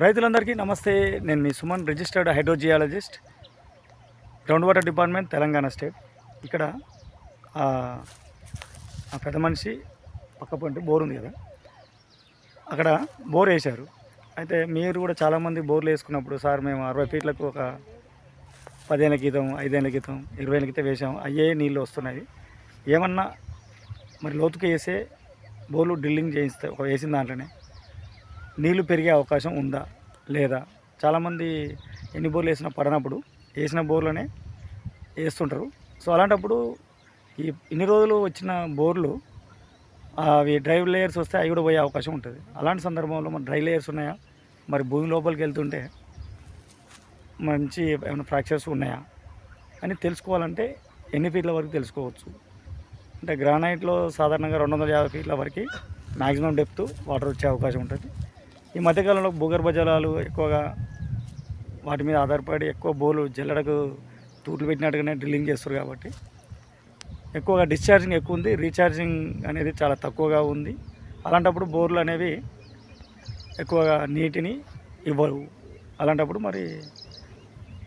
రైతులందరికీ నమస్తే. నేను మీ Suman registered hydrogeologist ground water department Telangana state. ఇక్కడ ఆ పెద్ద మనిషి పక్క పొంటి బోర్ ఉంది కదా. అక్కడ బోర్ వేశారు. అయితే మీరు కూడా చాలామంది బోర్లు వేసుకున్నప్పుడు సార్ మేము అరవై ఫీట్లకు ఒక పదిహేను క్రితం ఐదేళ్ళ క్రితం ఇరవై ఏళ్ళ క్రితం వేసాం అయ్యే నీళ్ళు వస్తున్నాయి. ఏమన్నా మరి లోతుకు వేసే బోర్లు డ్రిల్లింగ్ చేయిస్తే ఒక వేసిన దాంట్లోనే నీళ్ళు పెరిగే అవకాశం ఉందా? లేదా? చాలామంది ఎన్ని బోర్లు వేసినా పడనప్పుడు వేసిన బోర్లోనే వేస్తుంటారు. సో అలాంటప్పుడు ఈ ఇన్ని రోజులు వచ్చిన బోర్లు అవి డ్రైవ్ లేయర్స్ వస్తే అవి కూడా పోయే అవకాశం ఉంటుంది. అలాంటి సందర్భంలో మన డ్రై లేయర్స్ ఉన్నాయా? మరి భూమి లోపలికి వెళ్తుంటే మంచి ఏమైనా ఫ్రాక్చర్స్ ఉన్నాయా? అని తెలుసుకోవాలంటే ఎన్ని ఫీట్ల వరకు తెలుసుకోవచ్చు? అంటే గ్రానైట్లో సాధారణంగా రెండు వందల యాభై ఫీట్ల వరకు మ్యాక్సిమం డెప్త్ వాటర్ వచ్చే అవకాశం ఉంటుంది. ఈ మధ్యకాలంలో భూగర్భ జలాలు ఎక్కువగా వాటి మీద ఆధారపడి ఎక్కువ బోలు జల్లడకు తూట్లు పెట్టినట్టుగానే డ్రిల్లింగ్ చేస్తారు కాబట్టి ఎక్కువగా డిశ్చార్జింగ్ ఎక్కువ ఉంది రీఛార్జింగ్ అనేది చాలా తక్కువగా ఉంది. అలాంటప్పుడు బోర్లు అనేవి ఎక్కువగా నీటిని ఇవ్వవు. అలాంటప్పుడు మరి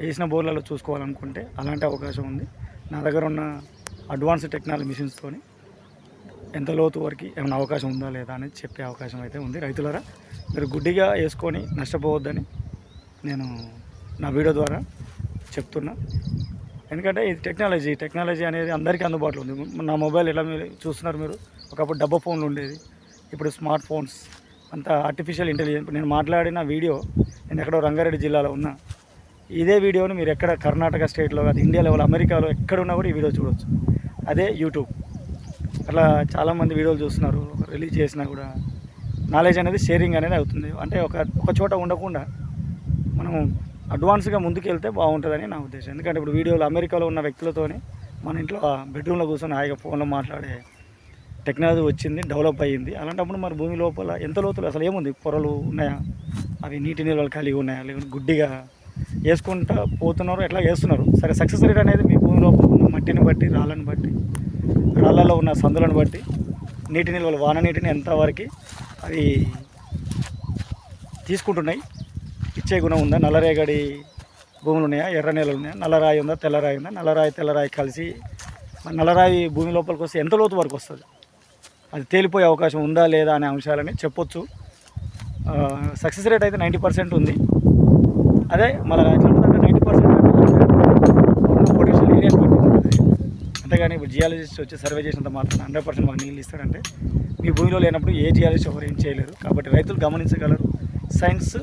వేసిన బోర్లలో చూసుకోవాలనుకుంటే అలాంటి అవకాశం ఉంది. నా దగ్గర ఉన్న అడ్వాన్స్ టెక్నాలజీ మిషన్స్తోని ఎంత లోతు వరకు ఏమైనా అవకాశం ఉందా లేదా అని చెప్పే అవకాశం అయితే ఉంది. రైతులరా మీరు గుడ్డిగా వేసుకొని నష్టపోవద్దని నేను నా వీడియో ద్వారా చెప్తున్నా. ఎందుకంటే ఇది టెక్నాలజీ టెక్నాలజీ అనేది అందరికీ అందుబాటులో ఉంది. నా మొబైల్ ఎలా మీరు చూస్తున్నారు మీరు? ఒకప్పుడు డబ్బా ఫోన్లు ఉండేది. ఇప్పుడు స్మార్ట్ ఫోన్స్ అంతా ఆర్టిఫిషియల్ ఇంటెలిజెన్స్ నేను మాట్లాడిన వీడియో నేను ఎక్కడో రంగారెడ్డి జిల్లాలో ఉన్నా. ఇదే వీడియోని మీరు ఎక్కడ కర్ణాటక స్టేట్లో కాదు ఇండియా లెవెల్ అమెరికాలో ఎక్కడ ఉన్నా కూడా ఈ వీడియో చూడవచ్చు అదే యూట్యూబ్. అట్లా చాలామంది వీడియోలు చూస్తున్నారు రిలీజ్ చేసినా కూడా. నాలెడ్జ్ అనేది షేరింగ్ అనేది అవుతుంది. అంటే ఒక ఒక చోట ఉండకుండా మనం అడ్వాన్స్గా ముందుకు వెళ్తే బాగుంటుందని నా ఉద్దేశం. ఎందుకంటే ఇప్పుడు వీడియోలు అమెరికాలో ఉన్న వ్యక్తులతోని మన ఇంట్లో బెడ్రూమ్లో కూర్చొని హాయిగా ఫోన్లో మాట్లాడే టెక్నాలజీ వచ్చింది డెవలప్ అయ్యింది. అలాంటప్పుడు మరి భూమి లోపల ఎంత లోతులు? అసలు ఏముంది? పొరలు ఉన్నాయా? అవి నీటి నిల్వలు కలిగి ఉన్నాయా? లేకుంటే గుడ్డిగా వేసుకుంటా పోతున్నారు ఎట్లా వేస్తున్నారు? సరే సక్సెస్ రేట్ అనేది మీ భూమి లోపల ఉన్న మట్టిని బట్టి రాళ్ళని బట్టి రాళ్ళలో ఉన్న సందులను బట్టి నీటి నిల్వలు వాన నీటిని ఎంతవరకు అవి తీసుకుంటున్నాయి ఇచ్చే గుణం ఉందా? నల్లరేగడి భూములు ఉన్నాయా? ఎర్ర నేలలు ఉన్నాయా? నల్లరాయి ఉందా? తెల్లరాయి ఉందా? నల్లరాయి తెల్లరాయి కలిసి నల్లరాయి భూమి లోపలికి వస్తే ఎంత లోతు వరకు వస్తుంది? అది తేలిపోయే అవకాశం ఉందా లేదా అనే అంశాలని చెప్పొచ్చు. సక్సెస్ రేట్ అయితే నైంటీ పర్సెంట్ ఉంది. అదే మళ్ళీ ఎట్లా ఉంటుందంటే నైంటీ పర్సెంట్ పొటెన్షియల్ ఏరియాస్ బట్టి ఉంటుంది అంతేగాని ఇప్పుడు జియాలజిస్ట్ వచ్చి సర్వే చేసినంత మాత్రం హండ్రెడ్ పర్సెంట్ మాకు నీళ్ళు ఇస్తాడంటే మీ భూమిలో లేనప్పుడు ఏ జియాలజిస్ట్ ఎవరు ఏం చేయలేరు. కాబట్టి రైతులు గమనించగలరు. సైన్స్